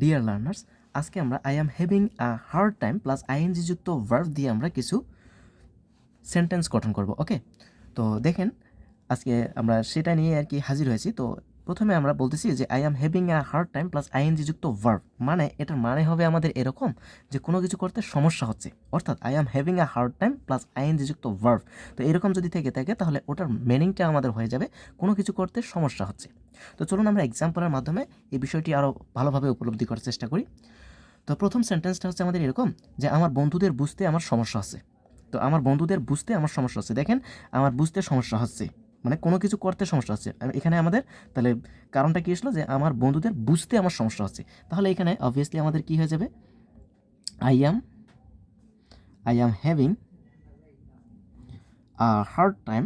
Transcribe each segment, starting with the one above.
Deer learners আজকে আমরা I am having a hard time plus ING যুক্ত verb দিয়ে আমরা কিছু সেন্টেন্স গঠন করব ওকে তো দেখেন, আজকে আমরা সেটা নিয়ে আর কি হাজির হয়েছি। তো প্রথমে আমরা বলতেছি যে I am having a hard time plus ING যুক্ত ভার্ভ মানে এটার মানে হবে আমাদের এরকম যে কোনো কিছু করতে সমস্যা হচ্ছে। অর্থাৎ I am having a hard time plus ING যুক্ত ভার্ভ তো এরকম যদি থেকে থাকে তাহলে ওটার মিনিংটা আমাদের হয়ে যাবে, কোনো কিছু করতে সমস্যা হচ্ছে। তো চলুন আমরা এক্সাম্পলের মাধ্যমে এই বিষয়টি আরও ভালোভাবে উপলব্ধি করার চেষ্টা করি। তো প্রথম সেন্টেন্সটা হচ্ছে আমাদের এরকম যে, আমার বন্ধুদের বুঝতে আমার সমস্যা আছে। তো আমার বন্ধুদের বুঝতে আমার সমস্যা হচ্ছে দেখেন, আমার বুঝতে সমস্যা হচ্ছে। মানে কোনো কিছু করতে সমস্যা হচ্ছে। এখানে আমাদের তাহলে কারণটা কী আসলো যে, আমার বন্ধুদের বুঝতে আমার সমস্যা হচ্ছে। তাহলে এখানে অবভিয়াসলি আমাদের কী হয়ে যাবে? I am I am having a hard time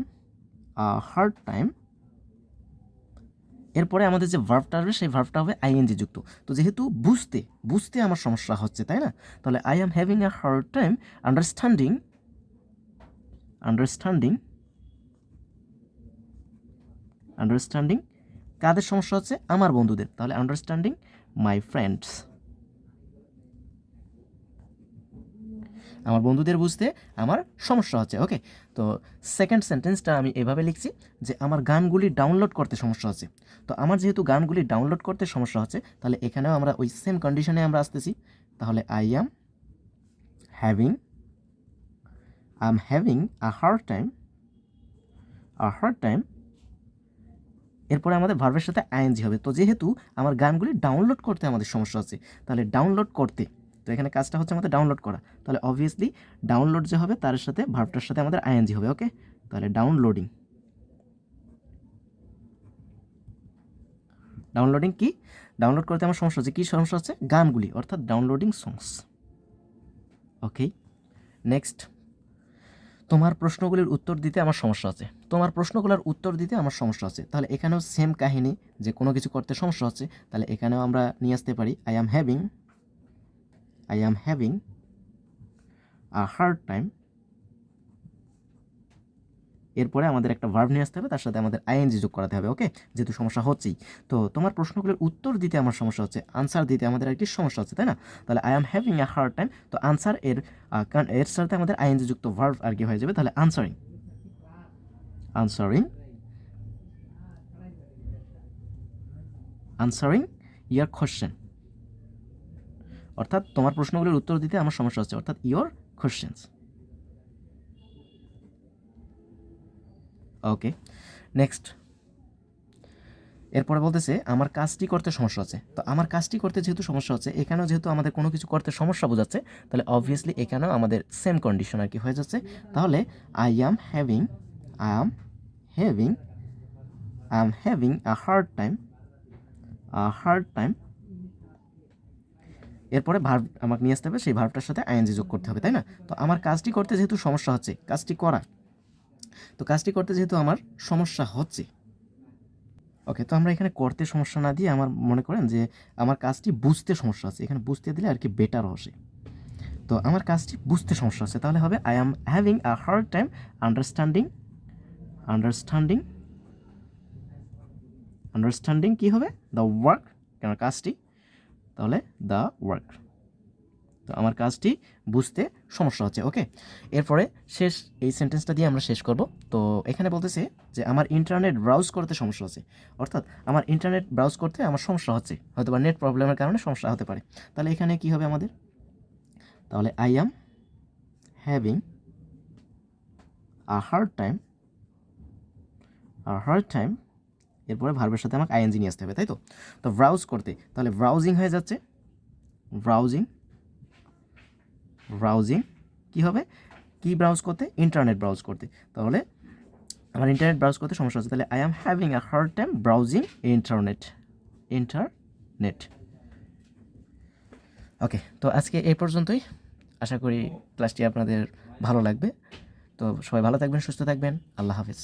a hard time এরপরে আমাদের যে ভার্ভটা আসবে, সেই ভার্ভটা হবে আইএনজি যুক্ত। তো যেহেতু বুঝতে বুঝতে আমার সমস্যা হচ্ছে, তাই না? তাহলে I am having a hard time understanding understanding understanding কাদের সমস্যা হচ্ছে? আমার বন্ধুদের। তাহলে আন্ডারস্ট্যান্ডিং মাই ফ্রেন্ডস আমার বন্ধুদের বুঝতে আমার সমস্যা হচ্ছে ওকে তো সেকেন্ড সেন্টেন্সটা আমি এভাবে লিখছি যে আমার গানগুলি ডাউনলোড করতে সমস্যা হচ্ছে। তো আমার যেহেতু গানগুলি ডাউনলোড করতে সমস্যা হচ্ছে, তাহলে এখানেও আমরা ওই সেম কন্ডিশনে আমরা আসতেছি। তাহলে I am having I am having a hard time a hard time এরপরে আমাদের ভার্বের সাথে আইএনজি হবে। তো যেহেতু আমার গানগুলি ডাউনলোড করতে আমাদের সমস্যা হচ্ছে, তাহলে ডাউনলোড করতে তো এখানে কাজটা হচ্ছে আমাদের ডাউনলোড করা। তাহলে অবভিয়াসলি ডাউনলোড যে হবে তার সাথে ভার্বটার সাথে আমাদের আইএনজি হবে ওকে তাহলে ডাউনলোডিং ডাউনলোডিং কি? ডাউনলোড করতে আমার সমস্যা হচ্ছে, কী সমস্যা হচ্ছে? গানগুলি, অর্থাৎ ডাউনলোডিং সংস ওকে নেক্সট তোমার প্রশ্নগুলির উত্তর দিতে আমার সমস্যা আছে। তোমার প্রশ্নগুলোর উত্তর দিতে আমার সমস্যা আছে। তাহলে এখানেও সেম কাহিনী, যে কোনো কিছু করতে সমস্যা হচ্ছে, তাহলে এখানেও আমরা নিয়ে আসতে পারি। I am having I am having a hard time এরপরে আমাদের একটা ভার্ব নিয়ে আসতে হবে, তার সাথে আমাদের আইএনজি যোগ করাতে হবে ওকে যেহেতু সমস্যা হচ্ছেই। তো তোমার প্রশ্নগুলোর উত্তর দিতে আমার সমস্যা হচ্ছে আনসার দিতে আমাদের একটি সমস্যা হচ্ছে, তাই না? তাহলে I am having a hard time to answer এর এর সাথে আমাদের আইএনজি যুক্ত ভার্ব আর কি হয়ে যাবে, তাহলে answering answering answering your question অর্থাৎ তোমার প্রশ্নগুলোর উত্তর দিতে আমার সমস্যা হচ্ছে, অর্থাৎ ইয়োর কোশ্চেন্স ওকে নেক্সট এরপরে বলতেছে, আমার কাজটি করতে সমস্যা আছে তো আমার কাজটি করতে যেহেতু সমস্যা হচ্ছে, এখানেও যেহেতু আমাদের কোনো কিছু করতে সমস্যা বোঝাচ্ছে, তাহলে অবভিয়াসলি এখানেও আমাদের সেম কন্ডিশন আর কি হয়ে যাচ্ছে। তাহলে I am having I am having I am having a hard time a hard time এরপরে ভার্ব আমাকে নিয়ে আসতে হবে, সেই ভার্বটার সাথে আইএনজি যোগ করতে হবে, তাই না? তো আমার কাজটি করতে যেহেতু সমস্যা হচ্ছে, কাজটি করা তো কাজটি করতে যেহেতু আমার সমস্যা হচ্ছে ওকে তো আমরা এখানে করতে সমস্যা না দিয়ে আমার মনে করেন যে আমার কাজটি বুঝতে সমস্যা আছে, এখানে বুঝতে দিলে আর কি বেটার আসে। তো আমার কাজটি বুঝতে সমস্যা আছে, তাহলে হবে I am having a hard time understanding understanding understanding কী হবে? দ্য ওয়ার্ক কেন কাজটি তাহলে দ্য ওয়ার্ক তো আমার কাজটি বুঝতে সমস্যা হচ্ছে ওকে এরপরে শেষ, এই সেন্টেন্সটা দিয়ে আমরা শেষ করব। তো এখানে বলতেছে যে আমার ইন্টারনেট ব্রাউজ করতে সমস্যা হচ্ছে। অর্থাৎ আমার ইন্টারনেট ব্রাউজ করতে আমার সমস্যা হচ্ছে। হয়তো বা নেট প্রবলেমের কারণে সমস্যা হতে পারে। তাহলে এখানে কি হবে আমাদের? তাহলে I am having a hard time a hard time এরপরে ভার্বের সাথে আমাকে আইএনজি নিয়ে আসতে হবে, তাই তো? তো ব্রাউজ করতে, তাহলে ব্রাউজিং হয়ে যাচ্ছে। ব্রাউজিং ব্রাউজিং কি হবে? কি ব্রাউজ করতে? ইন্টারনেট ব্রাউজ করতে। তাহলে আমার ইন্টারনেট ব্রাউজ করতে সমস্যা হচ্ছে, তাহলে I am having a hard time browsing internet internet okay তো আজকে এই পর্যন্তই। আশা করি ক্লাসটি আপনাদের ভালো লাগবে। তো সবাই ভালো থাকবেন, সুস্থ থাকবেন। আল্লাহ হাফিজ।